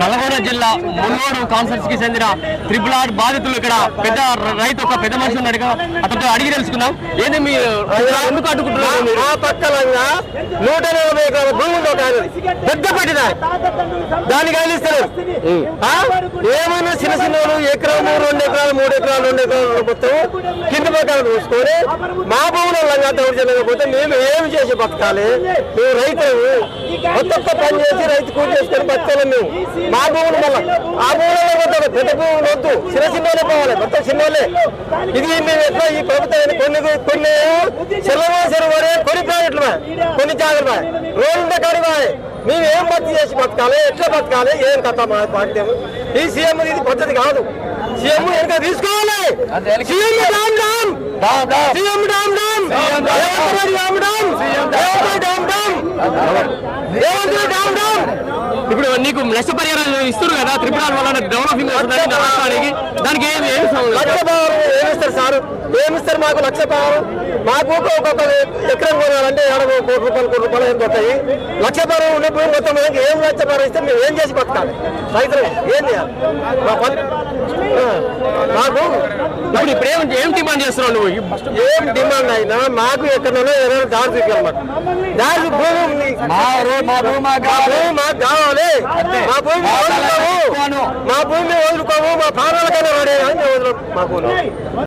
నల్గొండ జిల్లా మున్నోడు కాన్సర్స్కి చెందిన triple R బాధితులు ఇక్కడ పెద్ద రైతు ఒక పెద్ద మనిషి ఉన్నాడు. అతనితో అడిగి తెలుసుకుందాం. ఏంది మీ ఎందుకు అడ్డుకుంటున్నారు? మా పక్కలంగా నూట నలభై ఎకరాల భూమి పెద్ద పెట్టిన దానికి? ఏమైనా చిన్న చిన్న ఎకరాలు రెండు ఎకరాలు మూడు ఎకరాలు రెండు ఎకరాలు మొత్తం కింద పక్కన చూసుకొని మా భూములు లంగా దౌర్జన్యకపోతే మేము ఏమి చేసి బతకాలి? మేము రైతు మొత్తం పని చేసి రైతు కూలి చేసుకొని బతకాలి మేము. మా భూములు మళ్ళీ. ఆ భూములలో పెద్ద భూములు వద్దు. చిన్న చిన్నోళ్ళే పోవాలి. మొత్తం చిన్నోళ్ళే. ఇది మేము ఎట్లా ఈ ప్రభుత్వం కొన్ని కొన్ని సెలవాసరి వరే కొన్ని ప్రాజెక్టులు కొన్ని జాగ్రత్త రోడ్ల కాడి వాయ్. మేము ఏం చేసి బతకాలి? ఎట్లా బతకాలి? ఏం కథ మా ఈ సీఎం ఇది పద్ధతి కాదు. సీఎం వెనక తీసుకోవాలి. సీఎం రామ్ రామ్ సీఎం రామ్ రామ్ రామ్ రేవంత్ రెడ్డి రామ్ రామ్ రేవంత్ రెడ్డి రామ్ రామ్ ఇప్పుడు నీకు నష్టపరిహారం ఇస్తారు కదా ఆర్ వల్ల డెవలపింగ్ అవుతుందని రాష్ట్రానికి దానికి ఏమి ఏమి ఏమిస్తారు సార్. ఏమిస్తారు మాకు లక్ష పవర్ మాకు ఒక్కొక్క ఎకరం కొనాలంటే ఏడ కోటి రూపాయలు కోటి రూపాయలు ఏం పోతాయి లక్ష పవర్ ఉండే భూమి మొత్తం మనకి ఏం లక్ష పవర్ ఇస్తే మేము ఏం చేసి బతకాలి? రైతులు ఏం చేయాలి? మా పని ఆ, మాకు ఇప్పుడు ఇప్పుడు ఏం ఏం డిమాండ్ చేస్తున్నావు నువ్వు? ఏం డిమాండ్ అయినా మాకు ఎక్కడైనా ఏదైనా దారి చూపించాలి దారి భూమి ఉంది. మా భూమి మాకు కావాలి. మా భూమి వదులుకోము మా భూమి వదులుకోము. మా ప్రాణాలకైనా పడేయాలని వదులు మా భూమి